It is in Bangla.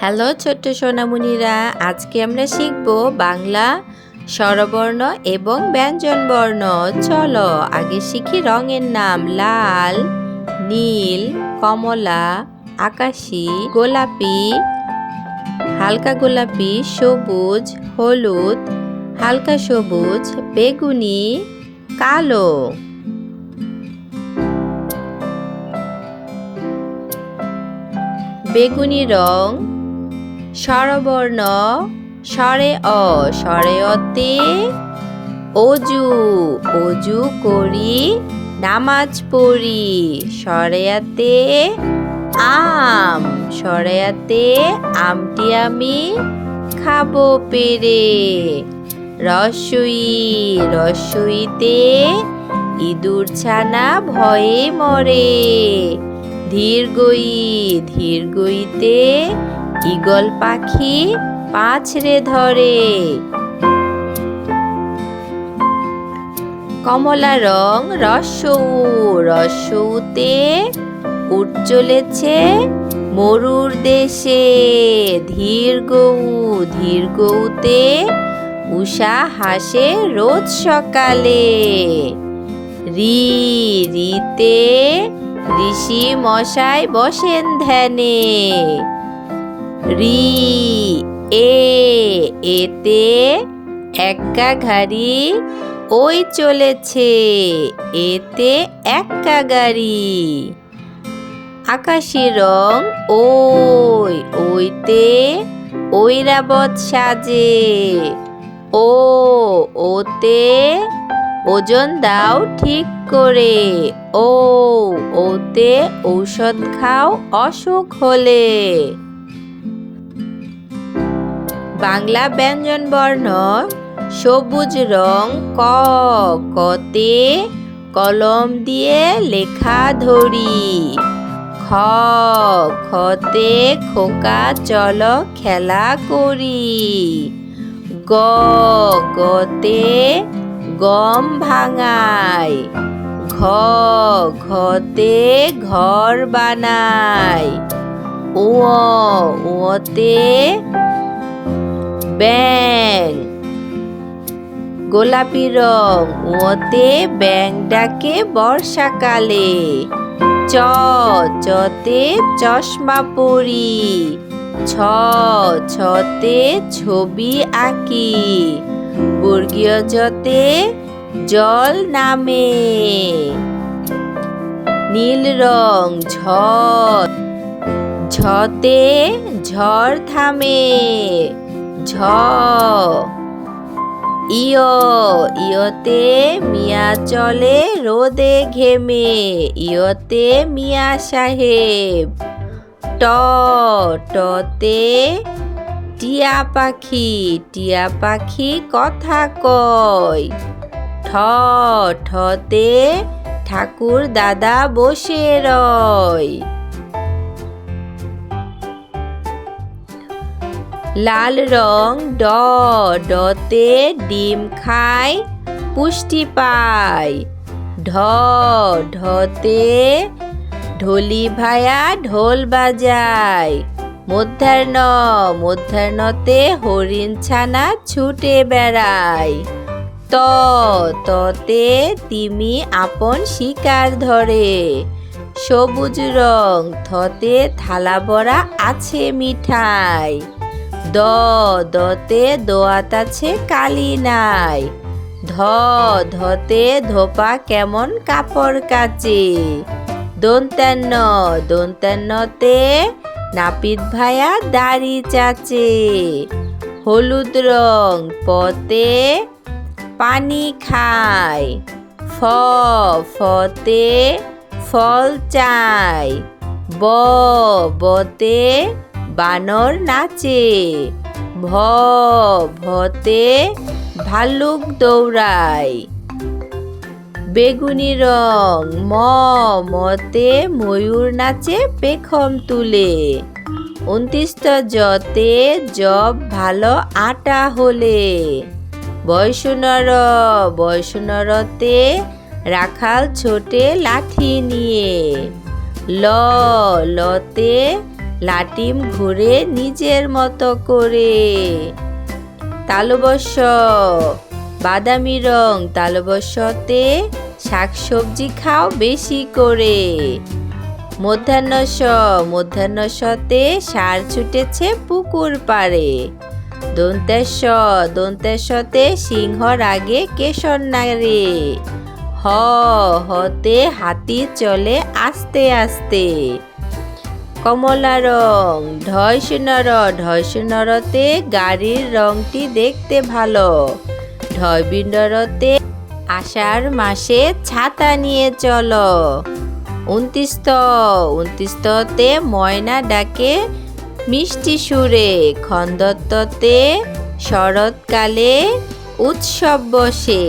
হ্যালো ছোট্ট সোনামণিরা, আজকে আমরা শিখব বাংলা, স্বরবর্ণ এবং ব্যঞ্জনবর্ণ। চলো আগে শিখি রঙের নাম। লাল, নীল, কমলা, আকাশি, গোলাপি, হালকা গোলাপি, সবুজ, হলুদ, হালকা সবুজ, বেগুনি, কালো। বেগুনি রং স্বরবর্ণ, স্বরে অ, স্বরে অতে। অজু অজু করি, নামাজ পড়ি সরেয়াতে আম সরেয়াতে আমটি আমি খাব পেরে। রসই, রসইতে ইঁদুর ছানা ভয়ে মরে। ধীরগই ধীরগইতে ঈগল পাখি পাছড়ে ধরে। কমলা রং রসৌ, রসৌতে উঠ চলেছে মরুর দেশে। ধীর গৌ, ধীর গৌতে উষা হাসে রোজ সকালে। রি, রিতে ঋষি মশাই বসেন ধ্যানে। রি, এ, এতে এক্কা ঘাড়ি, ওই চলেছে, এতে এক্কা গাড়ি। আকাশি রং, ওই, ওইতে ঐরাবত সাজে, ও, ওতে ওজন দাও ঠিক করে, ও, ওতে ঔষধ খাও অসুখ হলে। বাংলা ব্যঞ্জন বর্ণ সবুজ রং, ক কতে কলম দিয়ে লেখা ধরি। খ খতে খোকা চল খেলা করি। গ গতে গম ভাঙাই। ঘ ঘতে ঘর বানাই। উ উতে ব্যাং গোলাপি রং ওতে ব্যাং ডাকে বর্ষাকালে। চ, চতে চশমা পরি। ছ, ছতে ছবি আঁকি। বর্গীয় জতে জল নামে। নীল রং, ঝ, ঝতে ঝড় থামে। ঝ। ইয়, ইয়তে মিয়া চলে রোদে ঘেমে, ইয়তে মিয়া সাহেব। ট, টতে টিয়া পাখি টিয়া পাখি কথা কয়। ঠ, ঠতে ঠাকুর দাদা বসে রয়। লাল রং ড, ডতে ডিম খায় পুষ্টি পায় ঢ, ঢতে ঢোলি ভায়া ঢোল বাজায় মধ্যাহ্ন, মধ্যাহ্নতে হরিণ ছানা ছুটে বেড়ায় ত, ততে তিমি আপন শিকার ধরে। সবুজ রং, থতে থালা ভরা আছে মিঠাই। দ, দতে দোয়াত আছে কালি নাই। ধ, ধতে ধোপা কেমন কাপড় কাচে। দন্তান্ন দন্তান্নতে নাপিত ভায়া দাড়ি চাচে। হলুদ রং, পতে পানি খায়। ফ, ফতে ফল চাই ব, বতে বানর নাচে। ভ, ভতে ভালুক দৌড়ায়। বেগুনি রং, ম, মতে ময়ূর নাচে পেখম তুলে। উনত্রিশটা জতে জব ভালো আটা হলে। বয়সনর বয়সনরতে রাখাল ছোটে লাঠি নিয়ে। ল, লতে লাটিম ঘুরে নিজের মতো করে। তালবস্য, বাদামি রং, তালবস্যতে শাকসবজি খাও বেশি করে। মধ্যাহ্নস মধ্যাহ্নসতে সার ছুটেছে পুকুর পাড়ে। দন্তেশ্ব দন্তেশ্বতে সিংহর আগে কেশর নারে হ, হতে হাতি চলে আস্তে আস্তে। কমলা রং ঢয় সুনর, ঢয় সুনরতে গাড়ির রংটি দেখতে ভালো। ঢয় বিন্ডরতে আষাঢ় মাসে ছাতা নিয়ে চলো। উনত্রিশত উনত্রিশতে ময়না ডাকে মিষ্টি সুরে, খন্দত্ততে শরৎকালে উৎসব বসে।